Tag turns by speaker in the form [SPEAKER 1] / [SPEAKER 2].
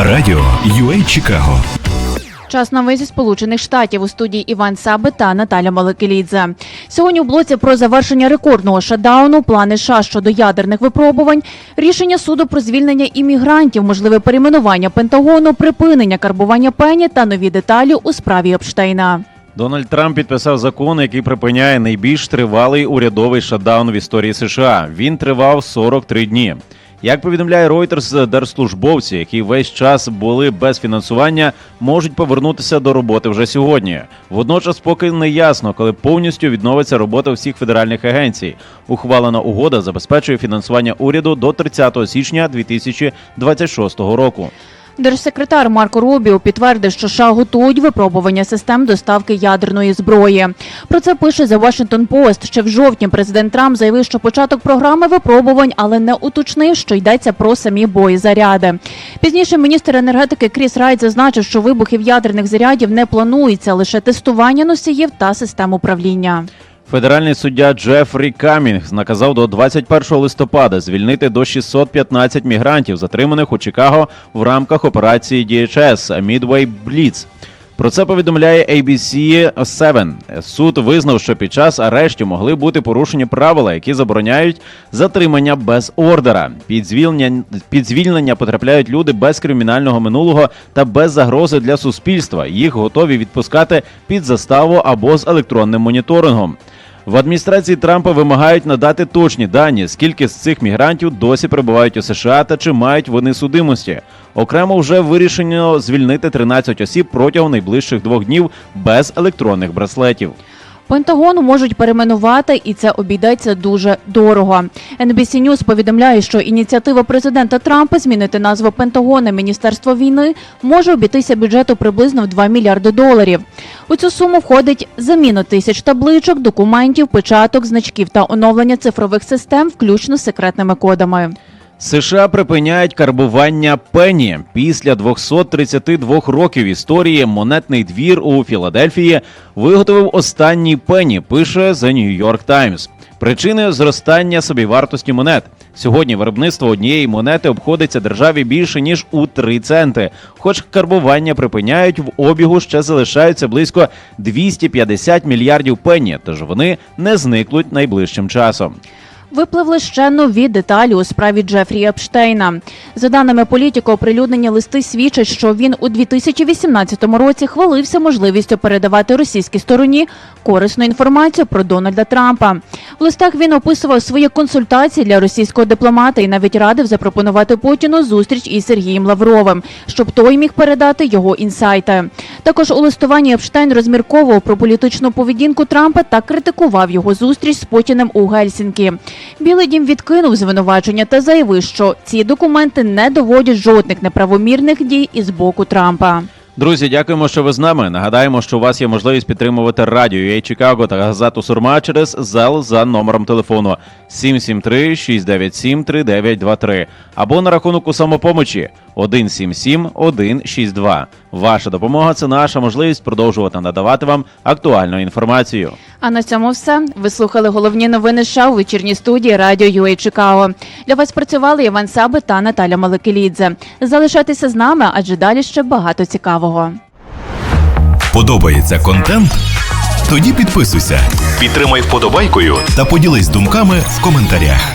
[SPEAKER 1] Радіо UA Чикаго.
[SPEAKER 2] Час новин зі Сполучених Штатів у студії Іван Саби та Наталя Маликелідзе. Сьогодні у блоці про завершення рекордного шатдауну, плани США щодо ядерних випробувань, рішення суду про звільнення іммігрантів, можливе перейменування Пентагону, припинення карбування пені та нові деталі у справі Епштейна.
[SPEAKER 3] Дональд Трамп підписав закон, який припиняє найбільш тривалий урядовий шатдаун в історії США. Він тривав 43 дні. Як повідомляє Reuters, держслужбовці, які весь час були без фінансування, можуть повернутися до роботи вже сьогодні. Водночас, поки не ясно, коли повністю відновиться робота всіх федеральних агенцій. Ухвалена угода забезпечує фінансування уряду до 30 січня 2026 року.
[SPEAKER 2] Держсекретар Марко Рубіо підтвердив, що США готують випробування систем доставки ядерної зброї. Про це пише The Washington Post. Ще в жовтні президент Трамп заявив, що початок програми випробувань, але не уточнив, що йдеться про самі боєзаряди. Пізніше міністр енергетики Кріс Райт зазначив, що вибухів ядерних зарядів не планується лише тестування носіїв та систем управління.
[SPEAKER 3] Федеральний суддя Джефрі Камінг наказав до 21 листопада звільнити до 615 мігрантів, затриманих у Чикаго в рамках операції DHS Midway Blitz. Про це повідомляє ABC 7. Суд визнав, що під час арештів могли бути порушені правила, які забороняють затримання без ордера. Під звільнення, під звільнення потрапляють люди без кримінального минулого та без загрози для суспільства. Їх готові відпускати під заставу або з електронним моніторингом. В адміністрації Трампа вимагають надати точні дані, скільки з цих мігрантів досі перебувають у США та чи мають вони судимості. Окремо вже вирішено звільнити 13 осіб протягом найближчих двох днів без електронних браслетів.
[SPEAKER 2] Пентагону можуть перейменувати, і це обійдеться дуже дорого. NBC News повідомляє, що ініціатива президента Трампа змінити назву Пентагона Міністерство війни може обійтися бюджету приблизно в 2 мільярди доларів. У цю суму входить заміна тисяч табличок, документів, печаток, значків та оновлення цифрових систем, включно з секретними кодами.
[SPEAKER 3] США припиняють карбування пені після 232 років історії. Монетний двір у Філадельфії виготовив останній пені. Пише The New York Times. Причиною зростання собівартості монет. Сьогодні виробництво однієї монети обходиться державі більше ніж у 3 центи. Хоч карбування припиняють, в обігу ще залишаються близько 250 мільярдів пені, тож вони не зникнуть найближчим часом.
[SPEAKER 2] Випливли ще нові деталі у справі Джефрі Епштейна. За даними політико, оприлюднені листи свідчать, що він у 2018 році хвалився можливістю передавати російській стороні корисну інформацію про Дональда Трампа. В листах він описував свої консультації для російського дипломата і навіть радив запропонувати Путіну зустріч із Сергієм Лавровим, щоб той міг передати його інсайти. Також у листуванні Епштейн розмірковував про політичну поведінку Трампа та критикував його зустріч з Путіним у Гельсінкі. Білий дім відкинув звинувачення та заявив, що ці документи не доводять жодних неправомірних дій із боку Трампа.
[SPEAKER 3] Друзі, дякуємо, що ви з нами. Нагадаємо, що у вас є можливість підтримувати радіо UA Чикаго та газету Сурма через зал за номером телефону 773-697-3923 або на рахунок у самопомочі 177-162. Ваша допомога це наша можливість продовжувати надавати вам актуальну інформацію.
[SPEAKER 2] А на цьому все. Ви слухали головні новини США у вечірній студії Радіо UA Чикаго. Для вас працювали Іван Саби та Наталя Маликелідзе. Залишайтеся з нами, адже далі ще багато цікавого.
[SPEAKER 1] Подобається контент? Тоді підписуйся, підтримай вподобайкою та поділись думками в коментарях.